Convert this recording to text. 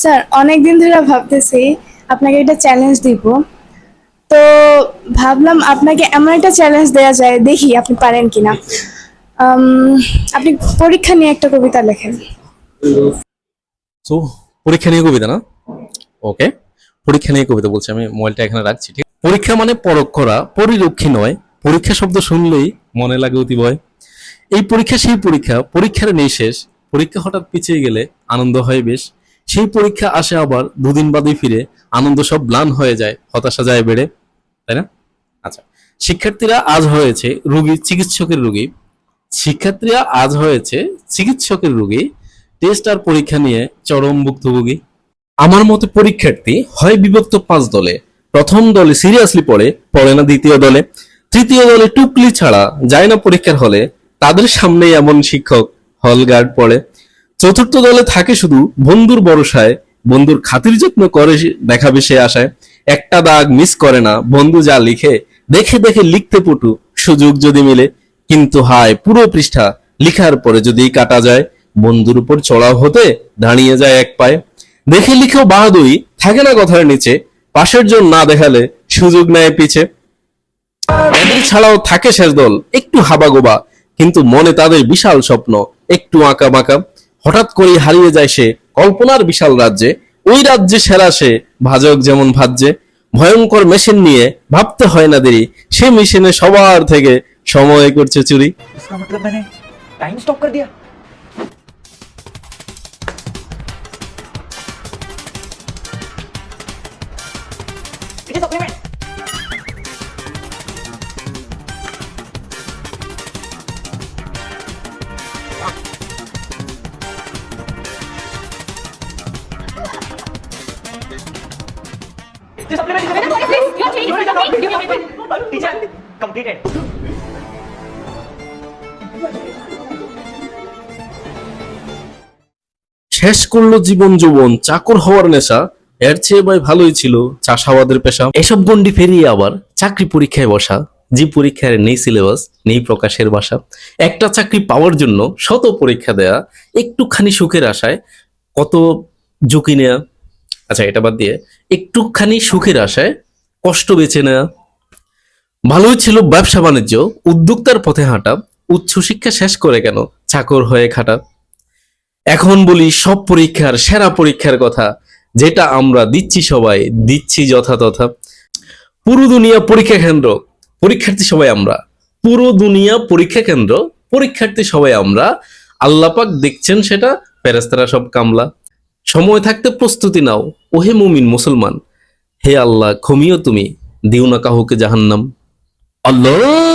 Sir অনেক দিন ধরে ভাবতেছি আপনাকে একটা চ্যালেঞ্জ দিব। তো ভাবলাম আপনাকে এমন একটা চ্যালেঞ্জ দেওয়া যায়, দেখি আপনি পারেন কিনা। আপনি পরীক্ষা নিয়ে একটা কবিতা লেখেন। পরীক্ষা নিয়ে কবিতা না? ওকে পরীক্ষা নিয়ে কবিতা বলছি, আমি মোবাইলটা এখানে রাখছি, ঠিক পরীক্ষা মানে পরখ করা পরিলক্ষী নয়। পরীক্ষা শব্দ শুনলেই মনে লাগে অতি ভয়। এই পরীক্ষা সেই পরীক্ষা, পরীক্ষার নেই শেষ। পরীক্ষা হঠাৎ পিছিয়ে গেলে আনন্দ হয় বেশ। সেই পরীক্ষা আসে আবার দুদিন বাদে ফিরে, আনন্দ সব ম্লান হয়ে যায়, হতাশা যায় বেড়ে, তাই না? আচ্ছা শিক্ষার্থীরা আজ হয়েছে রোগী, চিকিৎসকের রোগী। শিক্ষার্থীরা আজ হয়েছে চিকিৎসকের রোগী। টেস্ট আর পরীক্ষা নিয়ে চরম ভুক্তভোগী। আমার মতে পরীক্ষার্থী হয় বিভক্ত পাঁচ দলে। প্রথম দলে সিরিয়াসলি পড়ে পড়ে না দ্বিতীয় দলে। তৃতীয় দলে টুকলি ছাড়া যায় না পরীক্ষার হলে। তাদের সামনেই এমন শিক্ষক হল গার্ড পড়ে। চতুর্থ দলে থাকে শুধু বন্ধুর ভরসায়, বন্ধুর খাতির যত্ন করে দেখাবে সে আশায়। একটা দাগ মিস করে না, বন্ধু যা লিখে, দেখে দেখে লিখতে পটু, সুযোগ যদি মিলে, কিন্তু হায়, পুরো পৃষ্ঠা লিখার পরে যদি কাটা যায়, বন্ধুর উপর চড়াও হতে দাঁড়িয়ে যায় এক পায়ে। দেখে লিখেও বাহাদুরি, থাকে না কথার নিচে, পাশের জন না দেখালে সুযোগ নেয় পিছে। ছাড়াও থাকে শেষ দল, একটু হাবাগোবা, কিন্তু মনে তাদের বিশাল স্বপ্ন, একটু আঁকা বাঁকা। হঠাৎ করে হারিয়ে যায় সে কল্পনার বিশাল রাজ্যে। ওই রাজ্যে সেরা সে ভাজক যেমন ভাজ্যে ভয়ঙ্কর মেশিন নিয়ে ভাবতে হয় না দেরি, সে মেশিনে সবার থেকে সময় করছে চুরি। Yeah. Supplement. Madam, please. You are changing. Teacher, completed. শেষ করল জীবন যৌবন চাকর হওয়ার নেশা এর চেয়ে ভাই ভালোই ছিল চাষাবাদের পেশা এসব গন্ডি ফেরিয়ে আবার চাকরি পরীক্ষায় বসা যে পরীক্ষার নেই সিলেবাস নেই প্রকাশের বাসা একটা চাকরি পাওয়ার জন্য শত পরীক্ষা দেয়া একটুখানি সুখের আশায় কত ঝুঁকি নেয়া আচ্ছা এটা বাদ দিয়ে একটুখানি সুখের আশায় কষ্ট বেছে নেয়া। ভালোই ছিল ব্যবসা বাণিজ্য, উদ্যোক্তার পথে হাঁটা উচ্চশিক্ষা শেষ করে কেন চাকর হয়ে খাটা? এখন বলি সব পরীক্ষার, সেরা পরীক্ষার কথা, যেটা আমরা দিচ্ছি সবাই, দিচ্ছি যথাতথা। পুরো দুনিয়া পরীক্ষা কেন্দ্র, পরীক্ষার্থী সবাই আমরা। পুরো দুনিয়া পরীক্ষা কেন্দ্র, পরীক্ষার্থী সবাই আমরা। আল্লাপাক দেখছেন সেটা ফেরেস্তারা সব কামলা। সময় থাকতে প্রস্তুতি নাও, ওহে মুমিন মুসলমান। হে আল্লাহ, ঘুমিও তুমি, দিও না কাহুকে জাহান্নাম। আল্লাহ